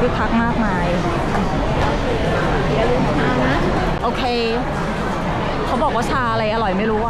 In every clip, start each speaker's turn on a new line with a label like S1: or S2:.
S1: คึกคักมากมาย โอเค เขาบอกว่าชาอะไรอร่อยไม่รู้อะ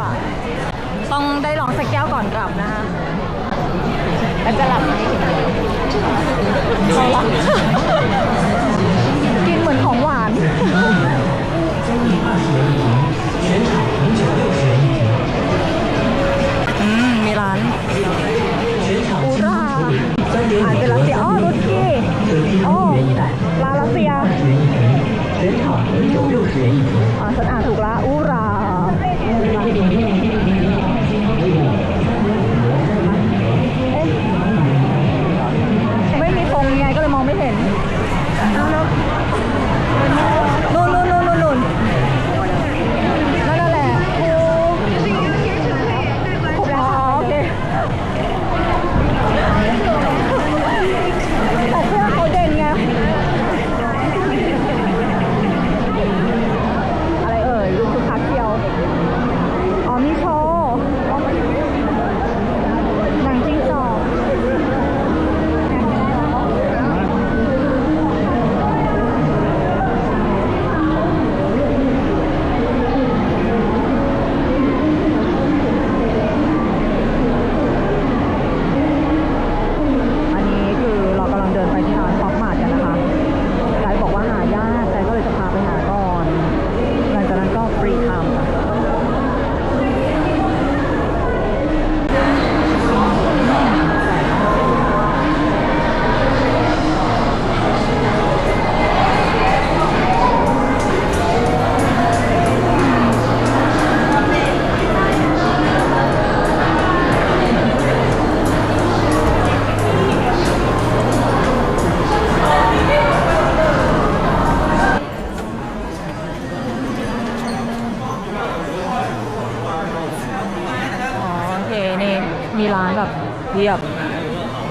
S1: ร้านแบบเรียบ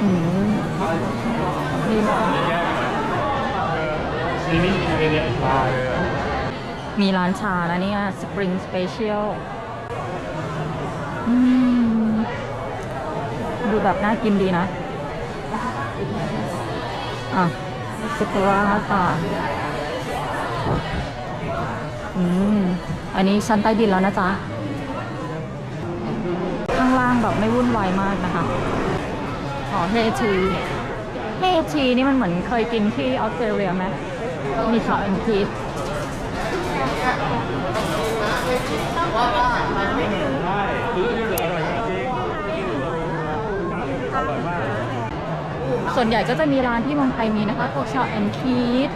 S1: อืมมีมีร้านชานะเนี่ย Spring Special อืมดูแบบน่ากินดีนะ อะสกุระค่ะอืม อันนี้ชั้นใต้ดินแล้วนะจ๊ะ ล่างแบบไม่วุ่นวายมากนะคะอ๋อเฮทีเฮทีนี่มันเหมือนเคยกินที่ออสเตรเลียไหมมีช็อตแอนทีสส่วนใหญ่ก็จะมีร้านที่เมืองไทยมีนะคะพวกช็อตแอนทีส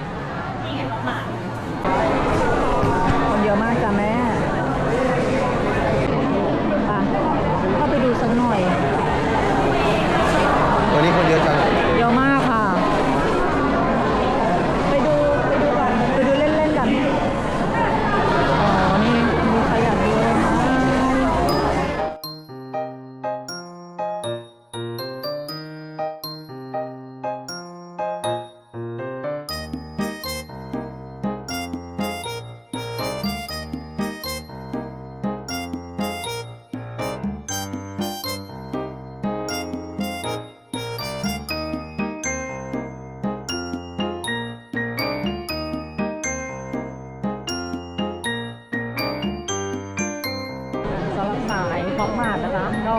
S1: สายพอกมาดนะคะ ก็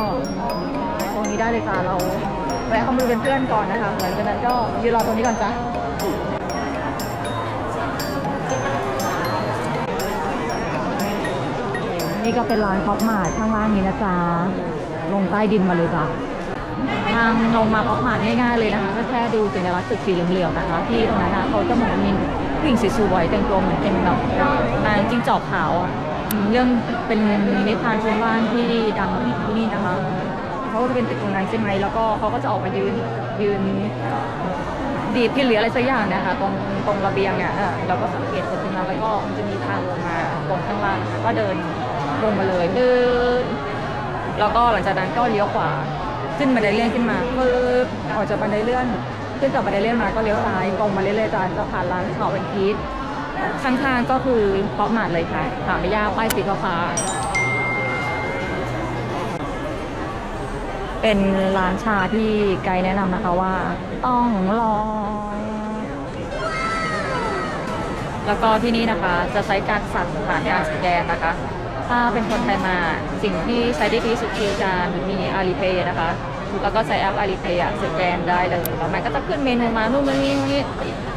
S1: ตรงนี้ได้เลยจ้าเราแวะเข้ามือเป็นเพื่อนก่อนนะคะ หลังจากนั้นก็ยืนรอตรงนี้ก่อนจ้ะนี่ก็เป็นร้านพอกมาดข้างล่างนี้นะจ๊ะลงใต้ดินมาเลยจ้ะทางลงมาพอกมาดง่ายๆเลยนะคะก็แค่ดูสัญลักษณ์ตึกสีเหลืองๆนะคะ ที่ตรงนั้นนะเขาจะเหมือนมีผู้หญิงสวยๆแต่งตัวเหมือนเป็นแบบนางจิ้งจอกขาวอะ เรื่องเป็นนิทานพื้นบ้านที่ดังที่นี่นะคะเขาก็จะเป็นตึกตรงนั้นใช่ไหมแล้วก็เขาก็จะออกมายืนยืนดีดพินหรืออะไรสักอย่างนะคะตรงตรงระเบียงเนี่ยเราก็สังเกตตรงนั้นแล้วก็มันจะมีทางลงมาตรงข้างล่างนะคะก็เดินลงมาเลยเดินแล้วก็หลังจากนั้นก็เลี้ยวขวาขึ้นบันไดเลื่อนขึ้นมาปึ๊บออกจากบันไดเลื่อนขึ้นจากบันไดเลื่อนมาก็เลี้ยวซ้ายตรงมาเรื่อยๆจะจะผ่านร้านชาวเป็นพีท ข้างๆก็คือป๊อปมาร์ทเลยค่ะหาไม่ยากป้ายสีฟ้าเป็นร้านชาที่ไกด์แนะนำนะคะว่าต้องลองแล้วก็ที่นี่นะคะจะใช้การสั่งผ่านการสแกนนะคะ ถ้าเป็นคนไทยมาสิ่งที่ใช้ได้ดีสุดคือการมีอาลีเพย์นะคะ แล้วก็ใช้แอปอาลีเพย์สแกนได้เลยแล้วมันก็จะขึ้นเมนูมานู่นนี่นี่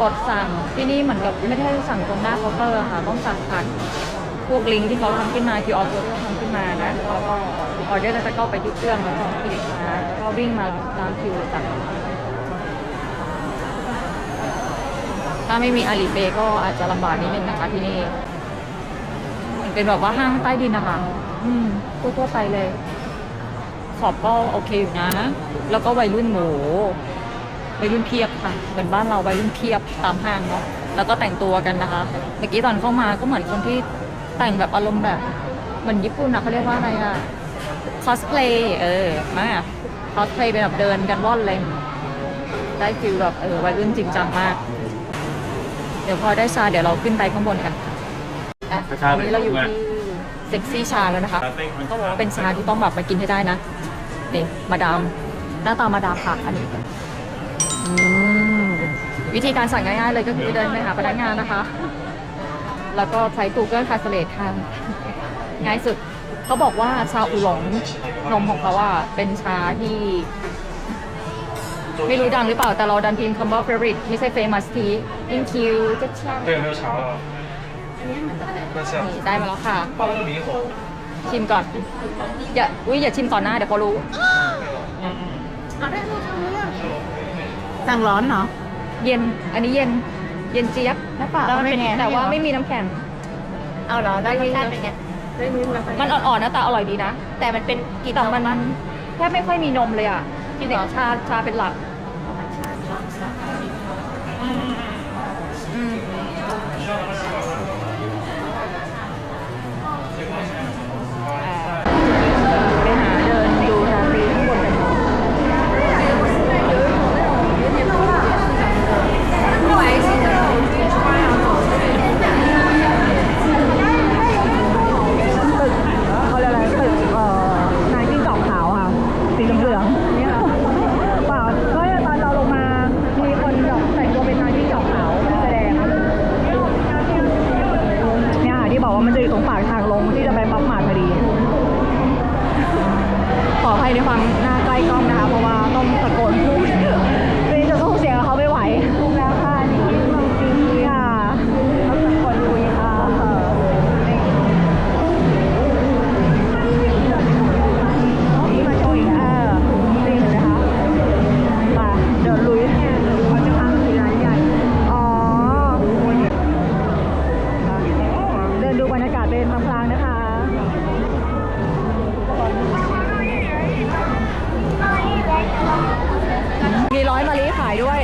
S1: กดสั่งที่นี่เหมือนกับไม่ได้สั่งตรงหน้าเคาน์เตอร์ค่ะต้องสั่งผ่านพวกลิงก์ที่เขาทำขึ้นมาคือออเดอร์เขาทำขึ้นมานะแล้วก็ออเดอร์จะเข้าไปที่เครื่องแล้วก็คลิกมาแล้วก็วิ่งมาตามคิวสั่งถ้าไม่มีอาลีเปก็อาจจะลำบากนิดนึงนะคะที่นี่เป็นแบบว่าห้างใต้ดินนะคะอืมทั่วๆไปเลย ขอบก็โอเคอยู่นะ แล้วก็วัยรุ่นหมูวัยรุ่นเพียบค่ะเหมือนบ้านเราวัยรุ่นเพียบตามห้างเนาะแล้วก็แต่งตัวกันนะคะ เมื่อกี้ตอนเข้ามาก็เหมือนคนที่แต่งแบบอารมณ์แบบเหมือนญี่ปุ่นนะเขาเรียกว่าอะไรอะคอสเพลย์เออมาคอสเพลย์เป็นแบบเดินกันว่อนเลยได้ฟิลแบบเออวัยรุ่นจริงจังมาก เดี๋ยวพอได้ชาเดี๋ยวเราขึ้นไปข้างบนกันอะตอนนี้เราอยู่ที่เซ็กซี่ชาแล้วนะคะเขาบอกว่าเป็นชาที่ต้องแบบมากินให้ได้นะ นี่มาดาม หน้าตามาดามค่ะ อันนี้อืมวิธีการสั่งง่ายๆเลยก็คือเดินไปหาพนักงานนะคะ แล้วก็ใช้ Google Translate ทางง่ายสุด เขาบอกว่าชาอุหลงนมของเขาว่าเป็นชาที่ ไม่รู้ดังหรือเปล่า แต่เราดันพิมพ์คำว่า favorite ไม่ใช่ famous tea thank you จะช่าง
S2: 对，没有茶了。那下
S1: นี่ได้มาแล้วค่ะ
S2: 放个猕猴。
S1: ชิมก่อน อย่า อุ้ยอย่าชิมก่อนหน้าเดี๋ยวเขารู้
S3: สั่งร้อนเหรอ
S1: เย็น อันนี้เย็น เย็นเจี๊ยบนะป่ะ
S3: แล้วมันเป็นไง
S1: แต่ว่า
S3: ให้เหรอ
S1: ไม่มีน้ำแข็ง
S3: เอาเหรอได้รสชาติเป็นไง
S1: มันอ่อนๆนะแต่อร่อยดีนะ
S3: แต่มันเป็นกลิ่น
S1: แต่
S3: นม
S1: มันแทบไม่ค่อยมีนมเลยอะกินแต่ชาชาเป็นหลัก มีร้อยมะลิขายด้วย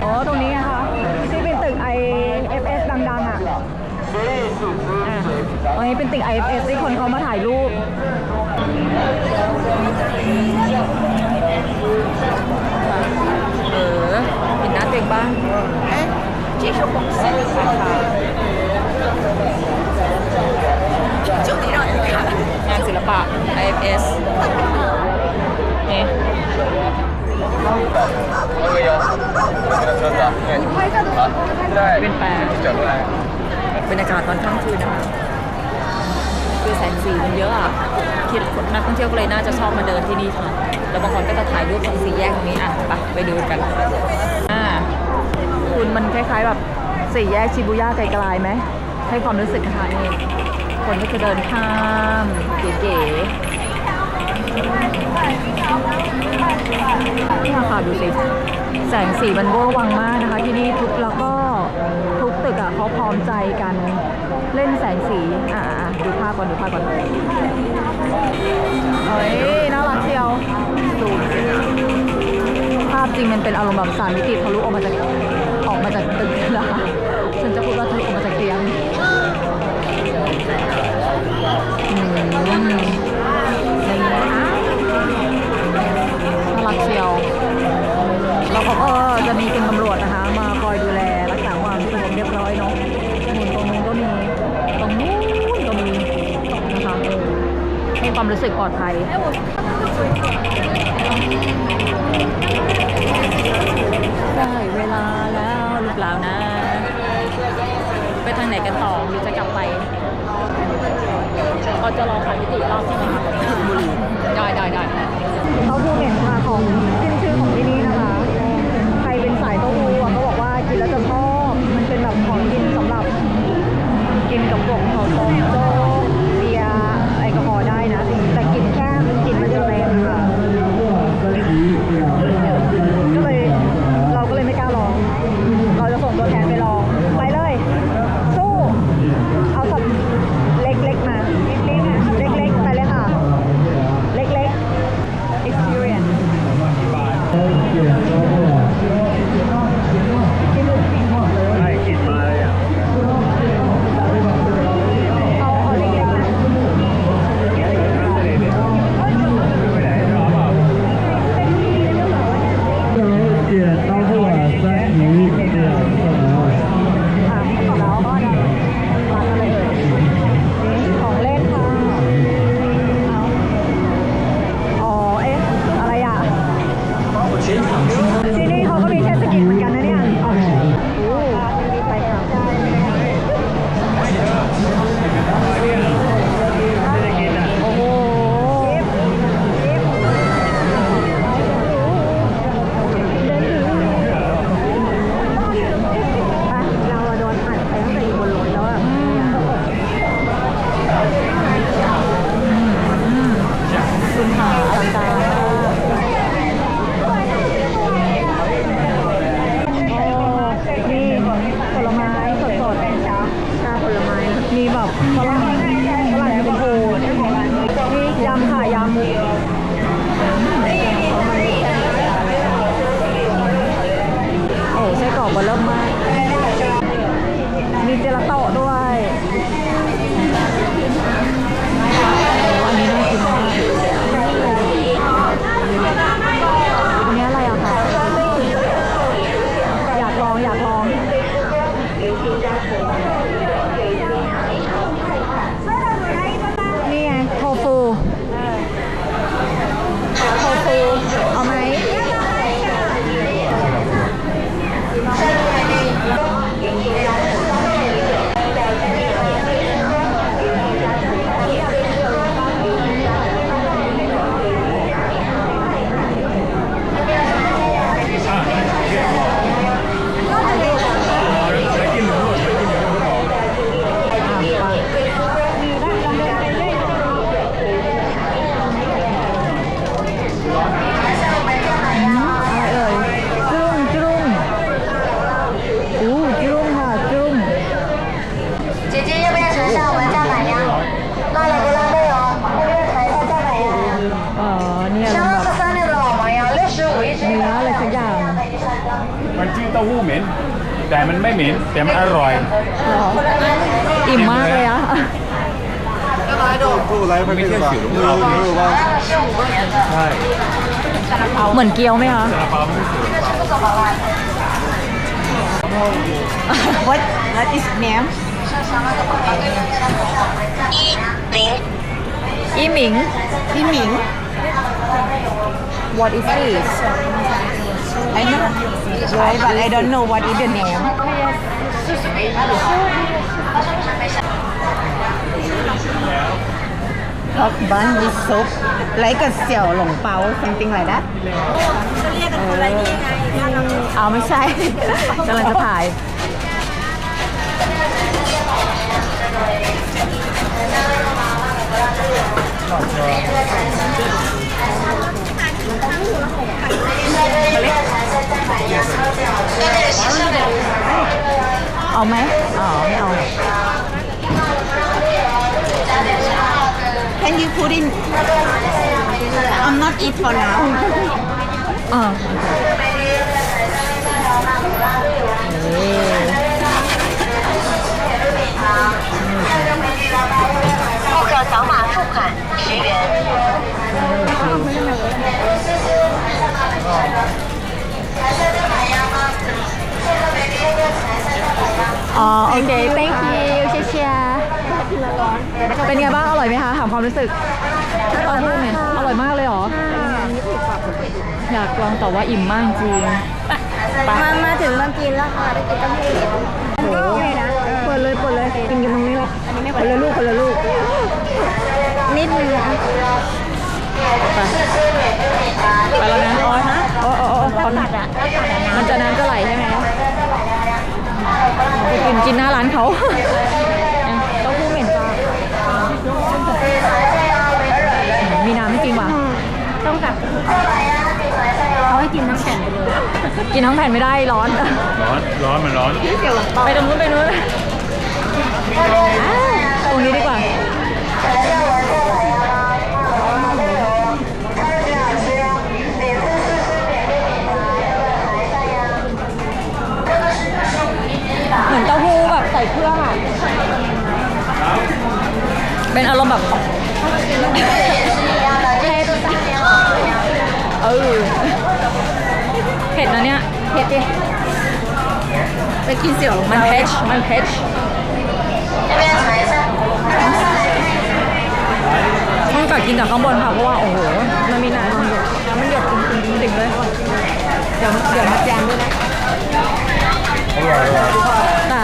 S1: โอ้ตรงนี้นะคะ ที่เป็นตึก IFS ดังๆ อะอะตรงนี้เป็นตึก IFS ที่คนเขามาถ่ายรูป เออเห็นหน้าตัวเองบ้างเอ๊ะที่ชมบอกสิจุดนี้หน่อยค่ะงานศิลปะ IFS
S2: เรา
S1: ไป็นแปลเป็นอากาศตอนค่ำคืนนะคะคือแสงสีมันเยอะอะคิดนักท่องเที่ยวก็เลยน่าจะชอบมาเดินที่นี่ค่ะ แล้วบางคนก็จะถ่ายรูปตรงสีแยกตรงนี้อะไปไปดูกันอ่าคุณมันคล้ายๆแบบสีแยกชิบูย่าไกลๆไหมให้ความรู้สึกค่ะนี่คนก็จะเดินข้ามเก๋ นี่ค่ะดูสิแสงสีมันเวอร์วังมากนะคะ ที่นี่ทุกแล้วก็ทุกตึกอะเขาพร้อมใจกันเล่นแสงสี อ่าดูภาพก่อนดูภาพก่อนเฮ้ยน่ารักเชียวดูภาพจริงมันเป็นอารมณ์แบบสามมิติทะลุออกมาจากออกมาจากตึกนะคะฉันจะพูดว่าทะลุออกมาจากเตียงอืมักเชียว แล้วเขาก็จะมีเป็นตำรวจนะคะ มาคอยดูแลรักษาความสงบเรียบร้อยเนาะมุนตรงนู้นก็มีตรงนู้นก็มีนะคะให้ความรู้สึกปลอดภัยได้เวลาแล้วลูก
S2: หล่า
S1: นะ
S2: ไปทา
S1: งไหนกันต่อหรือจะกลับไปเราจะรอขายมิติรอบที่ไหมคะได้ได้ได้เขาดูเห็น ของขึ้นชื่อของที่นี่นะคะ ใครเป็นสายเต้าหู้อะเขาบอกว่ากินแล้วจะชอบ มัน
S4: เป็
S1: นแบบ
S4: ของกินสำหรับ
S1: กินกับพวกของโจ๊
S2: มันชื่อเต้าหู้เหม็น แต่มันไม่เหม็น แต่มันอร่อย
S1: หรออิ่มมากเลยอะ
S2: ตู้ไลฟ์มันไม่ใช่สิวรู้รู้ว่าใช่
S1: เหมือนเกี๊ยวไหมคะ
S2: ซาลาแปาไม่ใช่สิว
S1: What What is name อีหมิงอีหมิง What is this I know right but I don't know what is the name Pork bun with soup like a เสี่ยวหลงเปา something like that เรียกกันคนละนี่ไงเอาไม่ใช่กำลังจะถ่าย เอาไหมอ๋อไม่เอา
S3: Can you put in I'm not eat for now
S1: อ่านี่
S4: 顾客扫码付款十元。
S1: อ๋อโอเค thank you เชียร์เป็นไงบ้าง อร่อยไหมคะ ถามความรู้สึกเต้าหู้เนี่ยอร่อยมากเลยเหรอ อยากลองแต่ว่าอิ่มมากจริง
S3: มามาถึงมากินแล้วค่ะได้กินเต้าหู้มันก็โอเคนะ
S1: เปิดเลยเปิดเลยกินกันตรงนี้เลย
S3: อันนี้ไม่
S1: คนละลูกคนละลูก
S3: นิดนึงนะ
S1: ไปแล้วนะอ๋อฮะโอ้โอ้โอ้เขาตัดอะมันจะน้ำจะไหลใช่ไหม ไปกินกินหน้าร้านเขาอะเต้าหู้เหม็นปลามีน้ำไม่จริงว่ะ
S3: ต้องกับเขาให้กินน้ำแข็งไปเลย
S1: กินทั้งแผ่นไม่ได้ร้อน
S2: ร้อน ร้อนมันร้อน
S1: ไปตรงนู้นไปนู้นอ้าวตรงนี้ดีกว่า ส่เครื่องอะเป็นอารมณ์แบบเออเผ็ดนะเนี่ยเผ็ดดิ
S3: ไปกินเสี่ยวหลง
S1: มันเผ็ดมันเผ็ดต้องกัดกินจากข้างบนค่ะเพราะว่าโอ้โหมันมีน้ำมันหยดน้ำมันหยดจริงๆจริงๆเลยเดี๋ยวเดี๋ยวมาแจมด้วยนะแต่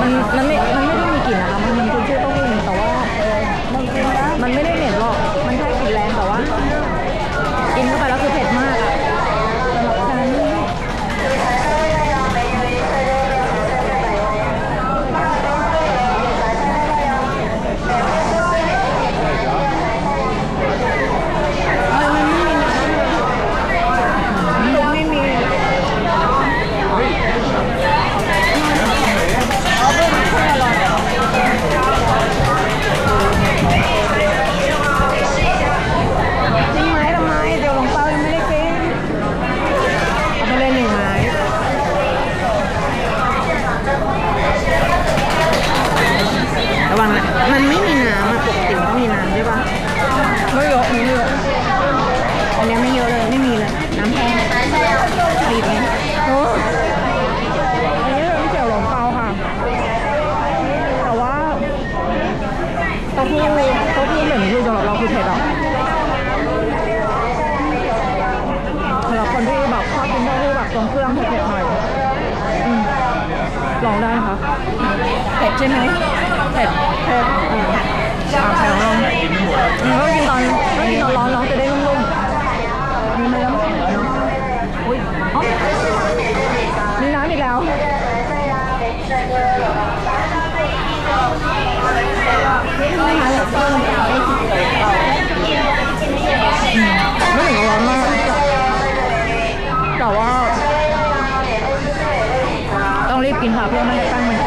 S1: มันมันไม่ มันไม่ได้มีกลิ่นนะคะ มันมีคุณชื่อเต้าหู้แต่ว่าเออมันะมันไม่ได้เหม็นหรอก มันแค่กลิ่นแรงแต่ว่า กินเข้าไปแล้วคือเผ็ด ลองได้ค่ะ
S3: เผ็ดใช่ไหม
S1: เผ็ดเผ็ดอืมอะแข็งลองอืมก็กินตอนก็กินตอนร้อนร้อนจะได้นุ่มๆมีไหมน้ำแข็งเนาะอุ้ยอ๋อมีน้ำอีกแล้ว ไม่ถึงกับร้อนมาก แต่ว่า กินค่ะเพื่อไม่ให้แป้งมัน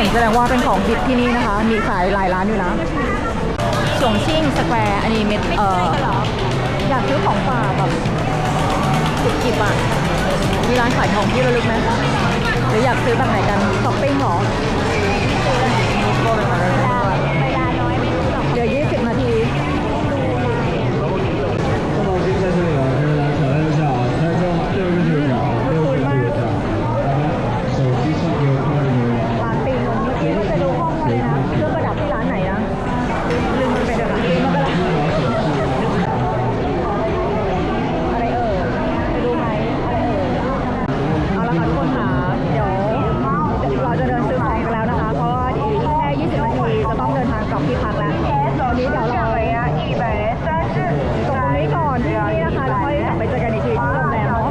S1: ม็
S3: นแส
S1: ดงว่าเป็นของดิบที่นี่นะคะ มีขายหลายร้านอยู่นะสวงชิ่งสแควร์อันนี้เม็ดเอ่ออยากซื้อของฝากแบบสุดจิบอะมีร้านขายของที่ระลึกไหมหรืออยากซื้อแบบไหนกันช้อปปิ้งเหรอเห กับที่พักแล้วตอนนี้เดี๋ยวเราต
S5: รงนี้ก่อนที่นี่นะคะแล้วค่อยกลับไปเจอกันอีกทีที่โรงแร
S1: มเนาะ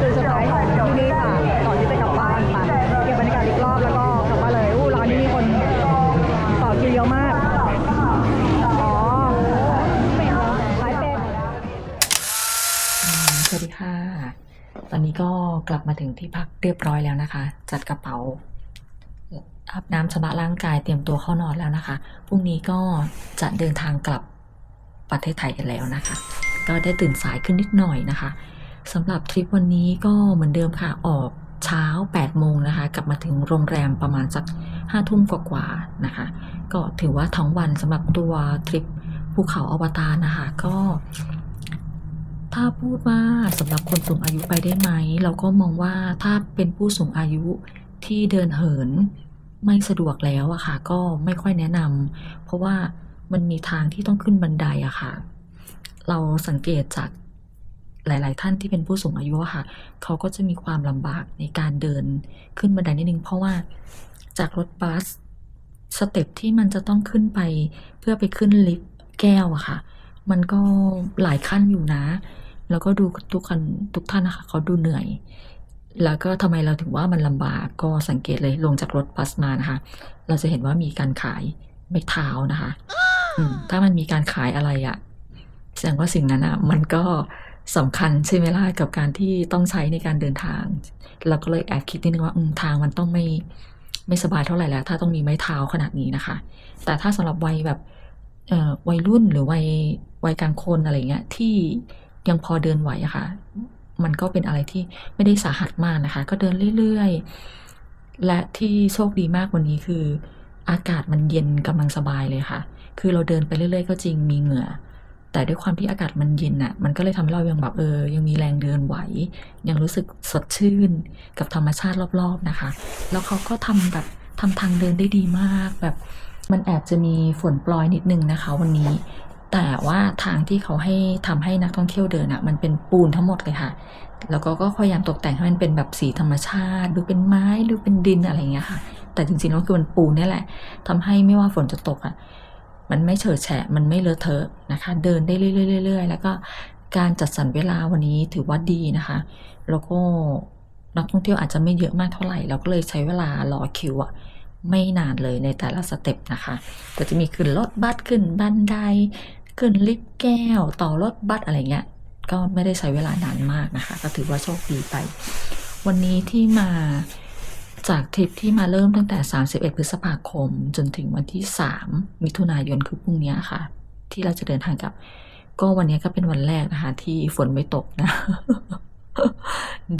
S1: คือสุดท้ายของที่นี่ค่ะก่อนที่จะกลับบ้านค่เก็บบรรยากาศอีกรอบแล้วก็กลับมาเลยอู้ร้านนี้มีคนต่อคิวเยอะมาก
S6: สวัสดีค่ะ ตอนนี้ก็กลับมาถึงที่พักเรียบร้อยแล้วนะคะ จัดกระเป๋า อาบน้ำชำระร่างกายเตรียมตัวเข้านอนแล้วนะคะ พรุ่งนี้ก็จะเดินทางกลับประเทศไทยกันแล้วนะคะ ก็ได้ตื่นสายขึ้นนิดหน่อยนะคะสำหรับทริปวันนี้ก็เหมือนเดิมค่ะ ออกเช้า 8 โมงนะคะ กลับมาถึงโรงแรมประมาณสัก5ทุ่มกว่าๆนะคะ ก็ถือว่าทั้งวันสำหรับตัวทริปภูเขาอวตารนะคะ ก็ถ้าพูดว่าสำหรับคนสูงอายุไปได้ไหม เราก็มองว่าถ้าเป็นผู้สูงอายุ ที่เดินเหินไม่สะดวกแล้วอะค่ะ ก็ไม่ค่อยแนะนำเพราะว่ามันมีทางที่ต้องขึ้นบันไดอะค่ะ เราสังเกตจากหลาย ๆ ท่านที่เป็นผู้สูงอายุค่ะ เขาก็จะมีความลำบากในการเดินขึ้นบันไดนิดนึง เพราะว่าจากรถบัสสเต็ปที่มันจะต้องขึ้นไปเพื่อไปขึ้นลิฟต์แก้วอะค่ะ มันก็หลายขั้นอยู่นะ แล้วก็ดูทุกคนทุกท่านนะคะเขาดูเหนื่อย แล้วก็ทำไมเราถึงว่ามันลำบากก็สังเกตเลยลงจากรถบัสมานะคะ เราจะเห็นว่ามีการขายไม้เท้านะคะ อืมถ้ามันมีการขายอะไรอะแสดงว่าสิ่งนั้นอะมันก็สำคัญใช่ไหมล่ะกับการที่ต้องใช้ในการเดินทาง เราก็เลยแอบคิดนิดนึงว่าอืมทางมันต้องไม่ไม่สบายเท่าไหร่แล้ว ถ้าต้องมีไม้เท้าขนาดนี้นะคะ แต่ถ้าสำหรับวัยแบบเอ่อวัยรุ่นหรือวัยวัยกลางคนอะไรเงี้ยที่ยังพอเดินไหวอะค่ะ มันก็เป็นอะไรที่ไม่ได้สาหัสมากนะคะ ก็เดินเรื่อยๆ และที่โชคดีมากวันนี้คือ อากาศมันเย็นกำลังสบายเลยค่ะ คือเราเดินไปเรื่อยๆ ก็จริงมีเหงื่อ แต่ด้วยความที่อากาศมันเย็นน่ะ มันก็เลยทำให้เรายังแบบเออ ยังมีแรงเดินไหว ยังรู้สึกสดชื่นกับธรรมชาติรอบๆนะคะ แล้วเขาก็ทำแบบทำทางเดินได้ดีมากแบบมันแอบจะมีฝนปลอยนิดนึงนะคะ วันนี้ แต่ว่าทางที่เขาให้ทำให้นักท่องเที่ยวเดินอะ มันเป็นปูนทั้งหมดเลยค่ะ แล้วก็ก็พยายามตกแต่งให้มันเป็นแบบสีธรรมชาติ ดูเป็นไม้ ดูเป็นดินอะไรอย่างเงี้ยค่ะ แต่จริงๆแล้วคือมันปูนนี่แหละทำให้ไม่ว่าฝนจะตกอะ มันไม่เฉอะแฉะ มันไม่เลอะเทอะนะคะ เดินได้เรื่อยๆๆๆแล้วก็การจัดสรรเวลาวันนี้ถือว่าดีนะคะ แล้วก็นักท่องเที่ยวอาจจะไม่เยอะมากเท่าไหร่ เราก็เลยใช้เวลารอคิวอะไม่นานเลยในแต่ละสเต็ปนะคะ ก็จะมีขึ้นรถบัสขึ้นบันได ขึ้นลิฟต์แก้ว ต่อรถบัสอะไรเงี้ย ก็ไม่ได้ใช้เวลานานมากนะคะ ก็ถือว่าโชคดีไป วันนี้ที่มาจากทริปที่มาเริ่มตั้งแต่ 31 พฤษภาคม จนถึงวันที่ 3 มิถุนายนคือพรุ่งนี้ค่ะ ที่เราจะเดินทางกับ ก็วันนี้ก็เป็นวันแรกนะคะ ที่ฝนไม่ตกนะ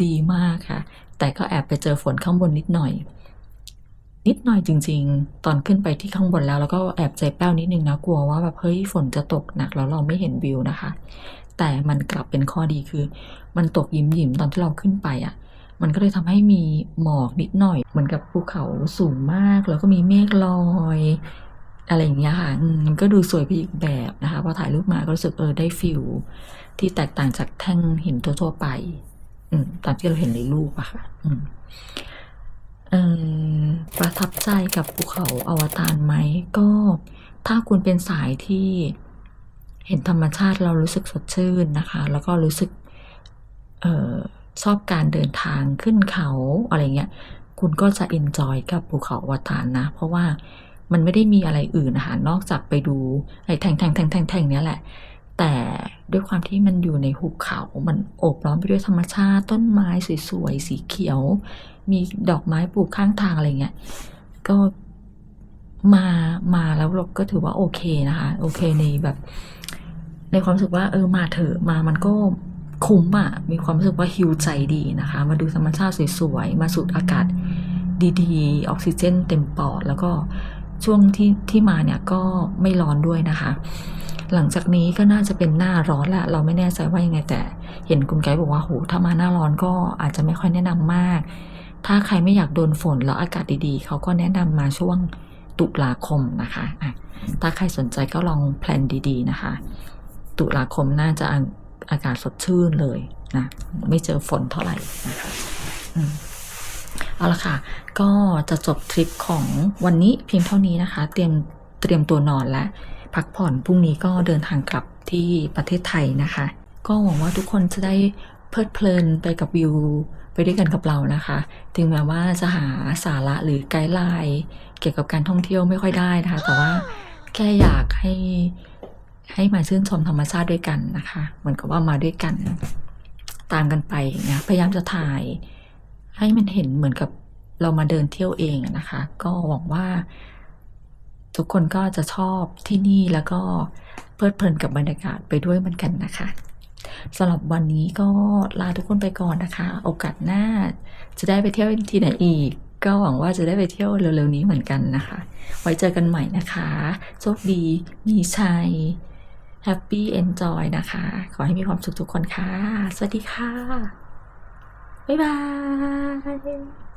S6: ดีมากค่ะ แต่ก็แอบไปเจอฝนข้างบนนิดหน่อย นิดหน่อยจริง ๆ ตอนขึ้นไปที่ข้างบนแล้ว แล้วก็แอบใจแป้วนิดนึงนะกลัวว่าแบบเฮ้ยฝนจะตกหนักแล้วเราไม่เห็นวิวนะคะ แต่มันกลับเป็นข้อดีคือ มันตกยิ้มยิ้มๆตอนที่เราขึ้นไปอะ มันก็เลยทำให้มีหมอกนิดหน่อย เหมือนกับภูเขาสูงมาก แล้วก็มีเมฆลอยอะไรอย่างเงี้ยค่ะมันก็ดูสวยไปอีกแบบนะคะ พอถ่ายรูปมาก็รู้สึกเออได้ฟิลที่แตกต่างจากแท่งหินทั่วๆไป อืมตามที่เราเห็นในรูปอะค่ะ อืม ประทับใจกับภูเขาอวตารไหม ก็ถ้าคุณเป็นสายที่เห็นธรรมชาติเรารู้สึกสดชื่นนะคะ แล้วก็รู้สึกออชอบการเดินทางขึ้นเขาอะไรเงี้ย คุณก็จะเอนจอยกับภูเขาอวตารนะ เพราะว่ามันไม่ได้มีอะไรอื่นนะคะนอกจากไปดูไอ้แท่งแท่งแท่งแท่งแท่งเนี้ยแหละ แต่ด้วยความที่มันอยู่ในหุบเขา มันโอบล้อมไปด้วยธรรมชาติ ต้นไม้สวยๆ สีเขียว มีดอกไม้ปลูกข้างทางอะไรเงี้ย ก็มา มาแล้วเราก็ถือว่าโอเคนะคะ โอเคในแบบ ในความรู้สึกว่า เออ มาเถอะ มามันก็คุ้มอะมีความรู้สึกว่าฮิวใจดีนะคะ มาดูธรรมชาติสวยๆ มาสูดอากาศดีๆ ออกซิเจนเต็มปอด แล้วก็ช่วงที่ที่มาเนี่ยก็ไม่ร้อนด้วยนะคะ หลังจากนี้ก็น่าจะเป็นหน้าร้อนแหละเราไม่แน่ใจว่ายังไงแต่ เห็นคุณไกด์บอกว่าโหถ้ามาหน้าร้อนก็อาจจะไม่ค่อยแนะนำมาก ถ้าใครไม่อยากโดนฝนแล้วอากาศดีๆ เขาก็แนะนำมาช่วงตุลาคมนะคะอะถ้าใครสนใจก็ลองแพลนดีๆนะคะ ตุลาคมน่าจะอากาศสดชื่นเลยนะไม่เจอฝนเท่าไหร่นะคะอเอาละค่ะ ก็จะจบทริปของวันนี้เพียงเท่านี้นะคะ เตรียมเตรียมตัวนอนและ พักผ่อนพรุ่งนี้ก็เดินทางกลับที่ประเทศไทยนะคะ ก็หวังว่าทุกคนจะได้เพลิดเพลินไปกับวิวไปด้วยกันกับเรานะคะ ถึงแม้ว่าจะหาสาระหรือไกด์ไลน์เกี่ยวกับการท่องเที่ยวไม่ค่อยได้นะคะ แต่ว่าแค่อยากให้ให้มาชื่นชมธรรมชาติด้วยกันนะคะ เหมือนกับว่ามาด้วยกันตามกันไปอย่างเงี้ยพยายามจะถ่าย ให้มันเห็นเหมือนกับเรามาเดินเที่ยวเองนะคะ ก็หวังว่า ทุกคนก็จะชอบที่นี่แล้วก็เพลิดเพลินกับบรรยากาศไปด้วยเหมือนกันนะคะสำหรับวันนี้ก็ลาทุกคนไปก่อนนะคะ โอกาสหน้าจะได้ไปเที่ยวที่ไหนอีก ก็หวังว่าจะได้ไปเที่ยวเร็วๆนี้เหมือนกันนะคะ ไว้เจอกันใหม่นะคะ โชคดี มีชัย Happy Enjoy นะคะ ขอให้มีความสุขทุกคนค่ะ สวัสดีค่ะ บ๊ายบาย